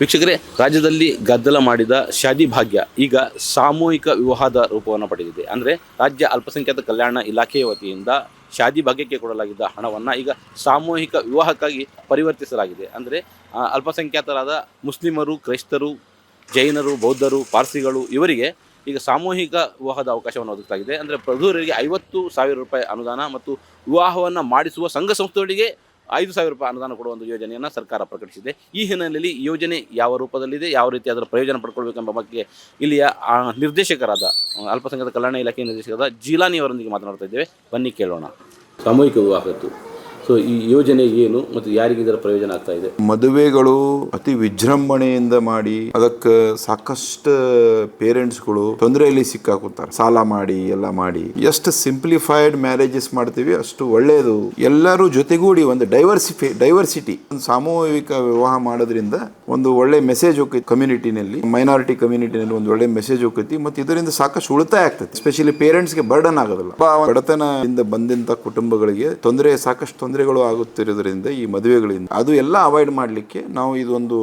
ವೀಕ್ಷಕರೇ, ರಾಜ್ಯದಲ್ಲಿ ಗದ್ದಲ ಮಾಡಿದ ಶಾದಿ ಭಾಗ್ಯ ಈಗ ಸಾಮೂಹಿಕ ವಿವಾಹದ ರೂಪವನ್ನು ಪಡೆದಿದೆ. ಅಂದರೆ ರಾಜ್ಯ ಅಲ್ಪಸಂಖ್ಯಾತ ಕಲ್ಯಾಣ ಇಲಾಖೆಯ ವತಿಯಿಂದ ಶಾದಿ ಭಾಗ್ಯಕ್ಕೆ ಕೊಡಲಾಗಿದ್ದ ಹಣವನ್ನು ಈಗ ಸಾಮೂಹಿಕ ವಿವಾಹಕ್ಕಾಗಿ ಪರಿವರ್ತಿಸಲಾಗಿದೆ. ಅಂದರೆ ಅಲ್ಪಸಂಖ್ಯಾತರಾದ ಮುಸ್ಲಿಮರು, ಕ್ರೈಸ್ತರು, ಜೈನರು, ಬೌದ್ಧರು, ಪಾರ್ಸಿಗಳು ಇವರಿಗೆ ಈಗ ಸಾಮೂಹಿಕ ವಿವಾಹದ ಅವಕಾಶವನ್ನು ಒದಗಿಸಲಾಗಿದೆ. ಅಂದರೆ ಪ್ರಧುರರಿಗೆ ಐವತ್ತು ಸಾವಿರ ರೂಪಾಯಿ ಅನುದಾನ ಮತ್ತು ವಿವಾಹವನ್ನು ಮಾಡಿಸುವ ಸಂಘ ಸಂಸ್ಥೆಗಳಿಗೆ ಐದು ಸಾವಿರ ರೂಪಾಯಿ ಅನುದಾನ ಕೊಡುವ ಒಂದು ಯೋಜನೆಯನ್ನು ಸರ್ಕಾರ ಪ್ರಕಟಿಸಿದೆ. ಈ ಹಿನ್ನೆಲೆಯಲ್ಲಿ ಯೋಜನೆ ಯಾವ ರೂಪದಲ್ಲಿದೆ, ಯಾವ ರೀತಿ ಅದರ ಪ್ರಯೋಜನ ಪಡ್ಕೊಳ್ಬೇಕೆಂಬ ಬಗ್ಗೆ ಇಲ್ಲಿಯ ನಿರ್ದೇಶಕರಾದ, ಅಲ್ಪಸಂಖ್ಯಾತ ಕಲ್ಯಾಣ ಇಲಾಖೆ ನಿರ್ದೇಶಕರಾದ ಜೀಲಾನಿ ಅವರೊಂದಿಗೆ ಮಾತನಾಡ್ತಾ ಇದ್ದೇವೆ. ಬನ್ನಿ ಕೇಳೋಣ. ಸಾಮೂಹಿಕ ವಿವಾಹದ್ದು ಸೊ ಈ ಯೋಜನೆ ಏನು ಮತ್ತು ಯಾರಿಗೆ ಇದರ ಪ್ರಯೋಜನ ಆಗ್ತಾ ಇದೆ? ಮದುವೆಗಳು ಅತಿ ವಿಜೃಂಭಣೆಯಿಂದ ಮಾಡಿ ಅದಕ್ಕೆ ಸಾಕಷ್ಟು ಪೇರೆಂಟ್ಸ್ಗಳು ತೊಂದರೆಯಲ್ಲಿ ಸಿಕ್ಕಾಕುತ್ತಾರೆ ಸಾಲ ಮಾಡಿ, ಎಲ್ಲ ಮಾಡಿ. ಎಷ್ಟು ಸಿಂಪ್ಲಿಫೈಡ್ ಮ್ಯಾರೇಜಸ್ ಮಾಡ್ತೀವಿ ಅಷ್ಟು ಒಳ್ಳೆಯದು ಎಲ್ಲರೂ ಜೊತೆಗೂಡಿ ಒಂದು ಡೈವರ್ಸಿಫೈ, ಡೈವರ್ಸಿಟಿ, ಒಂದು ಸಾಮೂಹಿಕ ವಿವಾಹ ಮಾಡೋದ್ರಿಂದ ಒಂದು ಒಳ್ಳೆ ಮೆಸೇಜ್ ಹೋಗ್ತೈತಿ ಕಮ್ಯುನಿಟಿನಲ್ಲಿ, ಮೈನಾರಿಟಿ ಕಮ್ಯುನಿಟಿನಲ್ಲಿ ಒಂದು ಒಳ್ಳೆ ಮೆಸೇಜ್ ಹೋಗ್ತೈತಿ ಮತ್ತು ಇದರಿಂದ ಸಾಕಷ್ಟು ಉಳಿತಾಯ ಆಗ್ತೈತಿ. ಪೇರೆಂಟ್ಸ್ ಪೇರೆಂಟ್ಸ್ಗೆ ಬರ್ಡನ್ ಆಗೋದಿಲ್ಲ. ಬಡತನದಿಂದ ಬಂದಂತ ಕುಟುಂಬಗಳಿಗೆ ತೊಂದರೆ, ಸಾಕಷ್ಟು ತೊಂದರೆಗಳು ಆಗುತ್ತಿರುವುದರಿಂದ ಈ ಮದುವೆಗಳಿಂದ ಅದು ಎಲ್ಲ ಅವಾಯ್ಡ್ ಮಾಡಲಿಕ್ಕೆ ನಾವು ಇದೊಂದು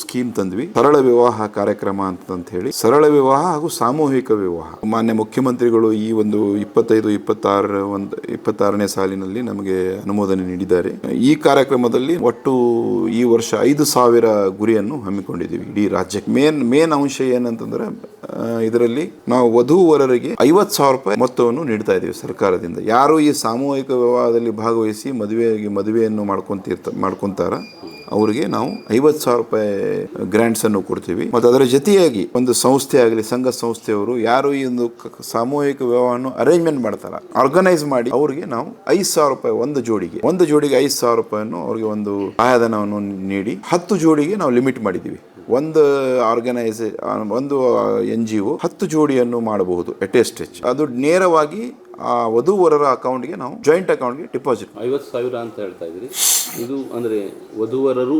ಸ್ಕೀಮ್ ತಂದ್ವಿ. ಸರಳ ವಿವಾಹ ಕಾರ್ಯಕ್ರಮ ಅಂತ ಹೇಳಿ ಸರಳ ವಿವಾಹ ಹಾಗೂ ಸಾಮೂಹಿಕ ವಿವಾಹ. ಮಾನ್ಯ ಮುಖ್ಯಮಂತ್ರಿಗಳು ಈ ಒಂದು ಇಪ್ಪತ್ತೈದು, ಇಪ್ಪತ್ತಾರ, ಒಂದು, ಇಪ್ಪತ್ತಾರನೇ ಸಾಲಿನಲ್ಲಿ ನಮಗೆ ಅನುಮೋದನೆ ನೀಡಿದ್ದಾರೆ. ಈ ಕಾರ್ಯಕ್ರಮದಲ್ಲಿ ಒಟ್ಟು ಈ ವರ್ಷ ಐದು ಸಾವಿರ ಗುರಿಯನ್ನು ಹಮ್ಮಿಕೊಂಡಿದ್ದೀವಿ ಇಡೀ ರಾಜ್ಯಕ್ಕೆ. ಮೇನ್ ಮೇನ್ ಅಂಶ ಏನಂತಂದ್ರೆ ಇದರಲ್ಲಿ ನಾವು ವಧೂವರರಿಗೆ ಐವತ್ತು ಸಾವಿರ ರೂಪಾಯಿ ಮೊತ್ತವನ್ನು ನೀಡ್ತಾ ಇದ್ದೀವಿ ಸರ್ಕಾರದಿಂದ. ಯಾರು ಈ ಸಾಮೂಹಿಕ ವಿವಾಹದಲ್ಲಿ ಭಾಗವಹಿಸಿ ಮದುವೆಗೆ ಮದುವೆಯನ್ನು ಮಾಡ್ಕೊಂತಿರ್ತ, ಮಾಡ್ಕೊಂತಾರ. ಅವರಿಗೆ ನಾವು ಐವತ್ತು ಸಾವಿರ ರೂಪಾಯಿ ಗ್ರಾಂಟ್ಸ್ ಅನ್ನು ಕೊಡ್ತೀವಿ. ಮತ್ತು ಅದರ ಜೊತೆಯಾಗಿ ಒಂದು ಸಂಸ್ಥೆ ಆಗಲಿ, ಸಂಘ ಸಂಸ್ಥೆಯವರು ಯಾರು ಈ ಒಂದು ಸಾಮೂಹಿಕ ವಿವಾಹವನ್ನು ಅರೇಂಜ್ಮೆಂಟ್ ಮಾಡ್ತಾರ ಆರ್ಗನೈಸ್ ಮಾಡಿ ಅವರಿಗೆ ನಾವು ಐದು ಸಾವಿರ ರೂಪಾಯಿ ಒಂದು ಜೋಡಿಗೆ ಒಂದು ಜೋಡಿಗೆ ಐದು ಸಾವಿರ ರೂಪಾಯಿಯನ್ನು ಅವರಿಗೆ ಒಂದು ಸಹಾಯಧನವನ್ನು ನೀಡಿ ಹತ್ತು ಜೋಡಿಗೆ ನಾವು ಲಿಮಿಟ್ ಮಾಡಿದ್ದೀವಿ. ಒಂದು ಆರ್ಗನೈಸ್ ಒಂದು ಎನ್ ಜಿ ಒ ಹತ್ತು ಜೋಡಿಯನ್ನು ಮಾಡಬಹುದು ಎಟ್ ಎ ಅದು ನೇರವಾಗಿ ಆ ವಧುವರರ ಅಕೌಂಟ್ಗೆ ನಾವು ಜಾಯಿಂಟ್ ಅಕೌಂಟ್ಗೆ ಡಿಪಾಸಿಟ್ ಐವತ್ತು ಸಾವಿರ ಅಂತ ಹೇಳ್ತಾ ಇದ್ರಿ ಇದು ಅಂದರೆ ವಧುವರರು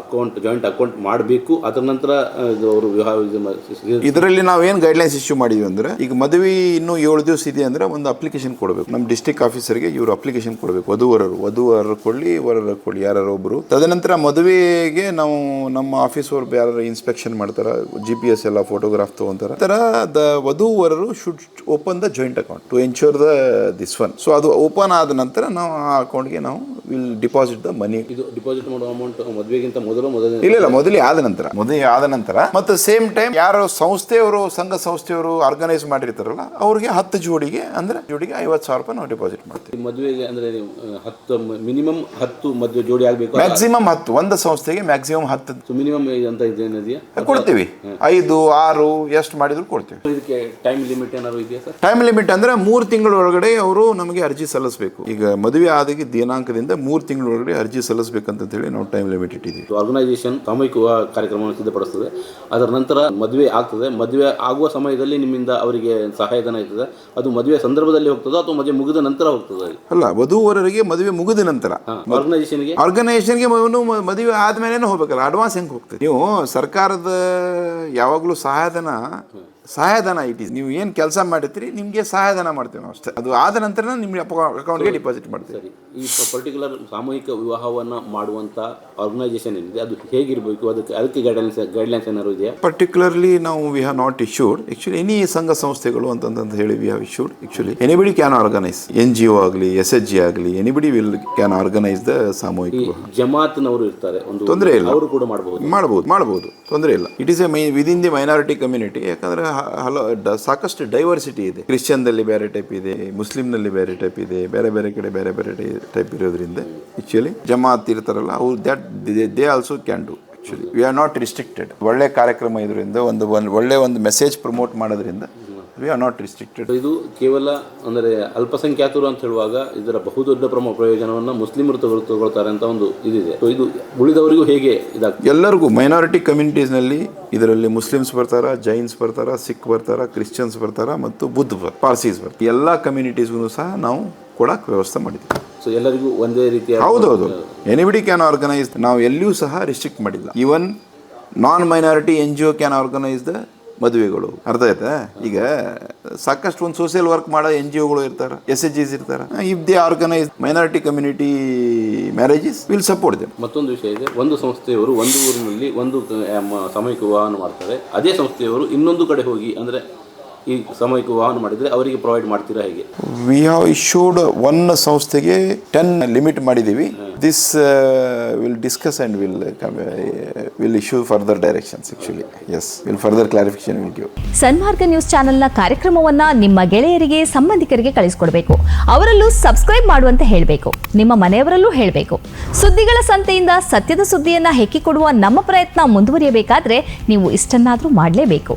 ಅಕೌಂಟ್ ಜಾಯಿಂಟ್ ಅಕೌಂಟ್ ಮಾಡಬೇಕು. ಅದರ ನಂತರ ಅವರು ವಿವಾಹ ಇದರಲ್ಲಿ ನಾವು ಏನು ಗೈಡ್ಲೈನ್ಸ್ ಇಶ್ಯೂ ಮಾಡಿದ್ವಿ ಅಂದ್ರೆ, ಈಗ ಮದುವೆ ಇನ್ನೂ ಏಳು ದಿವಸ ಇದೆ ಅಂದ್ರೆ ಒಂದು ಅಪ್ಲಿಕೇಶನ್ ಕೊಡಬೇಕು. ನಮ್ಮ ಡಿಸ್ಟಿಕ್ ಆಫೀಸರ್ಗೆ ಇವರು ಅಪ್ಲಿಕೇಶನ್ ಕೊಡಬೇಕು. ವಧುವರರು ವಧುವರರು ಕೊಡಲಿ, ವರರ ಕೊಡಲಿ ಯಾರು ಒಬ್ಬರು ತದನಂತರ ಮದುವೆಗೆ ನಾವು ನಮ್ಮ ಆಫೀಸ್ ಅವ್ರು ಯಾರು ಇನ್ಸ್ಪೆಕ್ಷನ್ ಮಾಡ್ತಾರೆ ಜಿ ಪಿ ಎಸ್ ಎಲ್ಲ ಫೋಟೋಗ್ರಾಫ್ ತಗೊಂತಾರ ತರ the ವಧುವರರು should open the joint account to ensure the this one so ಅದು ಓಪನ್ ಆದ ನಂತರ ನಾವು ಆ ಅಕೌಂಟ್ಗೆ ನಾವು ವಿಲ್ ಡಿಪಾಸಿಟ್ ದ ಮನಿ ಇದು ಡಿಪಾಸಿಟ್ ಮಾಡೋ ಅಮೌಂಟ್ ಮದುವೆಗಿಂತ ಮೊದಲು ಮೊದಲು ಇಲ್ಲ ಇಲ್ಲ ಮೊದಲೇ ಆದ ನಂತರ. ಮೊದಲೇ ಆದ ನಂತರ. ಮತ್ತು ಸೇಮ್ ಟೈಮ್ ಯಾರು ಸಂಸ್ಥೆಯವರು ಸಂಘ ಸಂಸ್ಥೆಯವರು ಆರ್ಗನೈಸ್ ಮಾಡಿರ್ತಾರಲ್ಲ ಅವ್ರಿಗೆ ಹತ್ತು ಜೋಡಿಗೆ ಅಂದ್ರೆ ಜೋಡಿಗೆ ಐವತ್ತು ಸಾವಿರ ರೂಪಾಯಿ ನಾವು ಡಿಪಾಸಿಟ್ ಮಾಡ್ತೀವಿ. ಮದುವೆಗೆ ಅಂದರೆ ಹತ್ತು ಮಿನಿಮಮ್ ಹತ್ತು ಮದುವೆ ಜೋಡಿ ಆಗಬೇಕು ಮ್ಯಾಕ್ಸಿಮಮ್ ಹತ್ತು ಒಂದು ಸಂಸ್ಥೆಗೆ ಮ್ಯಾಕ್ಸಿಮಮ್ ಹತ್ತು. ಸೊ ಮಿನಿಮಮ್ ಅಂತ ಇದೇನಿದೆಯಾ ಕೊಡ್ತೀವಿ. ಐದು ಆರು ಎಷ್ಟು ಮಾಡಿದ್ರು ಕೊಡ್ತೀವಿ. ಇದಕ್ಕೆ ಟೈಮ್ ಲಿಮಿಟ್ ಏನಾದ್ರು ಇದೆಯಾ ಸರ್? ಟೈಮ್ ಲಿಮಿಟ್ ಅಂದ್ರೆ ಮೂರು ತಿಂಗಳ ಒಳಗಡೆ ಅವರು ನಮಗೆ ಅರ್ಜಿ ಸಲ್ಲಿಸಬೇಕು. ಈಗ ಮದುವೆ ಆದ ದಿನಾಂಕದಿಂದ ಮೂರು ತಿಂಗಳೊಳಗಡೆ ಅರ್ಜಿ ಸಲ್ಲಿಸಬೇಕಂತ ಹೇಳಿ ನಾವು ಟೈಮ್ ಲಿಮಿಟ್ ಇಟ್ಟಿದ್ದೀವಿ. ಆರ್ಗನೈಸೇಷನ್ ಸಾಮೂಹಿಕ ವಿವಾಹ ಕಾರ್ಯಕ್ರಮವನ್ನು ಸಿದ್ಧಪಡಿಸ್ತದೆ. ಅದರ ನಂತರ ಮದುವೆ ಆಗ್ತದೆ. ಮದುವೆ ಆಗುವ ಸಮಯದಲ್ಲಿ ನಿಮ್ಮಿಂದ ಅವರಿಗೆ ಸಹಾಯಧನ ಇರ್ತದೆ. ಅದು ಮದುವೆ ಸಂದರ್ಭದಲ್ಲಿ ಹೋಗ್ತದೆ ಅಥವಾ ಮದುವೆ ಮುಗಿದ ನಂತರ ಹೋಗ್ತದೆ ಅಲ್ಲ ವಧುವರರಿಗೆ ಮದುವೆ ಮುಗಿದ ನಂತರ. ಆರ್ಗನೈಸೇಷನ್ಗೆ ಆರ್ಗನೈಸೇಷನ್ಗೆ ಮದುವೆ ಆದ್ಮೇಲೆ ಹೋಗ್ಬೇಕಲ್ಲ ಅಡ್ವಾನ್ಸ್ ಹೆಂಗೆ ಹೋಗ್ತದೆ? ನೀವು ಸರ್ಕಾರದ ಯಾವಾಗಲೂ ಸಹಾಯಧನ ಸಹಾಯಧನ ಇಟ್ ಇಸ್ ನೀವು ಏನು ಕೆಲಸ ಮಾಡಿರ್ತೀರಿ ನಿಮಗೆ ಸಹಾಯಧನ ಮಾಡ್ತೀವಿ ನಾವು ಅಷ್ಟೇ. ಅದು ಆದ ನಂತರ ನಿಮ್ಮ ಅಕೌಂಟ್ಗೆ ಡಿಪಾಸಿಟ್ ಮಾಡ್ತೀವಿ. ಸರಿ. ಈ ಪರ್ಟಿಕ್ಯುಲರ್ ಸಾಮೂಹಿಕ ವಿವಾಹವನ್ನು ಮಾಡುವಂಥ ಆರ್ಗನೈಸೇಷನ್ ಏನಿದೆ ಅದು ಹೇಗಿರಬೇಕು? ಅದಕ್ಕೆ ಅದಕ್ಕೆ ಗೈಡ್ಲೈನ್ಸ್ ಗೈಡ್ಲೈನ್ಸ್ ಏನಾದ್ರು ಇದೆಯಾ? ಪರ್ಟಿಕ್ಯುಲರ್ಲಿ ನಾವು we have not issued actually any ಸಂಘ ಸಂಸ್ಥೆಗಳು ಅಂತಂತ ಹೇಳಿ we have issued actually anybody can organise N G O ಆಗಲಿ ಎಸ್ ಎಚ್ ಜಿ ಆಗಲಿ anybody will can organise the ಸಾಮೂಹಿಕ ಜಮಾತ್ನವರು ಇರ್ತಾರೆ ಒಂದು ತೊಂದರೆ ಇಲ್ಲ. ಅವರು ಕೂಡ ಮಾಡಬಹುದು ಮಾಡಬಹುದು ಮಾಡಬಹುದು ತೊಂದರೆ ಇಲ್ಲ. It is a my within the minority community ಯಾಕಂದ್ರೆ ಹಲ ಸಾಕಷ್ಟು ಡೈವರ್ಸಿಟಿ ಇದೆ. ಕ್ರಿಶ್ಚಿಯನ್ದಲ್ಲಿ ಬೇರೆ ಟೈಪ್ ಇದೆ ಮುಸ್ಲಿಂನಲ್ಲಿ ಬೇರೆ ಟೈಪ್ ಇದೆ, ಬೇರೆ ಬೇರೆ ಕಡೆ ಬೇರೆ ಬೇರೆ ಟೈಪ್ ಇರೋದ್ರಿಂದ ಆ್ಯಕ್ಚುಲಿ ಜಮಾತ್ ಇರ್ತಾರಲ್ಲ ಅವ್ರು that they also can do actually we are not restricted ಒಳ್ಳೆ ಕಾರ್ಯಕ್ರಮ ಇದರಿಂದ ಒಂದು ಒಂದು ಒಳ್ಳೆ ಒಂದು ಮೆಸೇಜ್ ಪ್ರಮೋಟ್ ಮಾಡೋದ್ರಿಂದ ವಿ ಆರ್ ನಾಟ್ ರಿಸ್ಟ್ರಿಕ್ಟೆಡ್ ಇದು ಕೇವಲ ಅಂದರೆ ಅಲ್ಪಸಂಖ್ಯಾತರು ಅಂತ ಹೇಳುವಾಗ ಇದರ ಬಹುದೊಡ್ಡ ಪ್ರಮುಖ ಪ್ರಯೋಜನವನ್ನು ಮುಸ್ಲಿಮರು ತಗೊಳ್ ತಗೊಳ್ತಾರೆ ಅಂತ ಒಂದು ಇದಿದೆ. ಸೊ ಇದು ಉಳಿದವರಿಗೂ ಹೇಗೆ ಇದಾಗ್ತದೆ? ಎಲ್ಲರಿಗೂ ಮೈನಾರಿಟಿ ಕಮ್ಯುನಿಟೀಸ್ನಲ್ಲಿ ಇದರಲ್ಲಿ ಮುಸ್ಲಿಮ್ಸ್ ಬರ್ತಾರ ಜೈನ್ಸ್ ಬರ್ತಾರ ಸಿಖ್ ಬರ್ತಾರ ಕ್ರಿಶ್ಚಿಯನ್ಸ್ ಬರ್ತಾರ ಮತ್ತು ಬುದ್ಧ ಪಾರ್ಸೀಸ್ ಬರ್ತಾರೆ. ಎಲ್ಲ ಕಮ್ಯುನಿಟೀಸ್ಗೂ ಸಹ ನಾವು ಕೊಡಕ್ಕೆ ವ್ಯವಸ್ಥೆ ಮಾಡಿದ್ದೀವಿ. ಸೊ ಎಲ್ಲರಿಗೂ ಒಂದೇ ರೀತಿಯ ಹೌದೌದು. ಎನಿಬಡಿ ಕ್ಯಾನ್ ಆರ್ಗನೈಸ್ ನಾವು ಎಲ್ಲಿಯೂ ಸಹ ರಿಸ್ಟ್ರಿಕ್ಟ್ ಮಾಡಿಲ್ಲ. Even non minority N G O can organise the ಮದುವೆಗಳು. ಅರ್ಥ ಆಯ್ತಾ? ಈಗ ಸಾಕಷ್ಟು ಒಂದು ಸೋಷಿಯಲ್ ವರ್ಕ್ ಮಾಡೋ ಎನ್ ಜಿ ಒಗಳು ಇರ್ತಾರೆ ಎಸ್ ಎಚ್ ಜಿಸ್ ಇರ್ತಾರೆ. If they organise minority community marriages will support them ಮತ್ತೊಂದು ವಿಷಯ ಇದೆ ಒಂದು ಸಂಸ್ಥೆಯವರು ಒಂದು ಊರಿನಲ್ಲಿ ಒಂದು ಸಮಯಕ್ಕೆ ವಿವಾಹ ಸಾಮೂಹಿಕ ವಿವಾಹವನ್ನು ಮಾಡ್ತಾರೆ. ಅದೇ ಸಂಸ್ಥೆಯವರು ಇನ್ನೊಂದು ಕಡೆ ಹೋಗಿ ಅಂದರೆ ಈ ಸಮಯಕ್ಕೆ ವಾಹನ ಮಾಡಿದರೆ ಅವರಿಗೆ ಪ್ರೊವೈಡ್ ಮಾಡ್ತೀರಾ ಹೇಗೆ? ವಿ ಹ್ಯಾವ್ ಇಶ್ಯೂಡ್ ಒನ್ ಸಂಸ್ಥೆಗೆ ಟೆನ್ ಲಿಮಿಟ್ ಮಾಡಿದ್ದೀವಿ. This will discuss and will will issue further directions actually yes will further clarification will give Sanmarga news ಚಾನೆಲ್ನ ಕಾರ್ಯಕ್ರಮವನ್ನು ನಿಮ್ಮ ಗೆಳೆಯರಿಗೆ ಸಂಬಂಧಿಕರಿಗೆ ಕಳಿಸ್ಕೊಡ್ಬೇಕು. ಅವರಲ್ಲೂ ಸಬ್ಸ್ಕ್ರೈಬ್ ಮಾಡುವಂತೆ ಹೇಳಬೇಕು. ನಿಮ್ಮ ಮನೆಯವರಲ್ಲೂ ಹೇಳಬೇಕು. ಸುದ್ದಿಗಳ ಸಂತೆಯಿಂದ ಸತ್ಯದ ಸುದ್ದಿಯನ್ನು ಹೆಕ್ಕಿಕೊಡುವ ನಮ್ಮ ಪ್ರಯತ್ನ ಮುಂದುವರಿಯಬೇಕಾದ್ರೆ ನೀವು ಇಷ್ಟನ್ನಾದರೂ ಮಾಡಲೇಬೇಕು.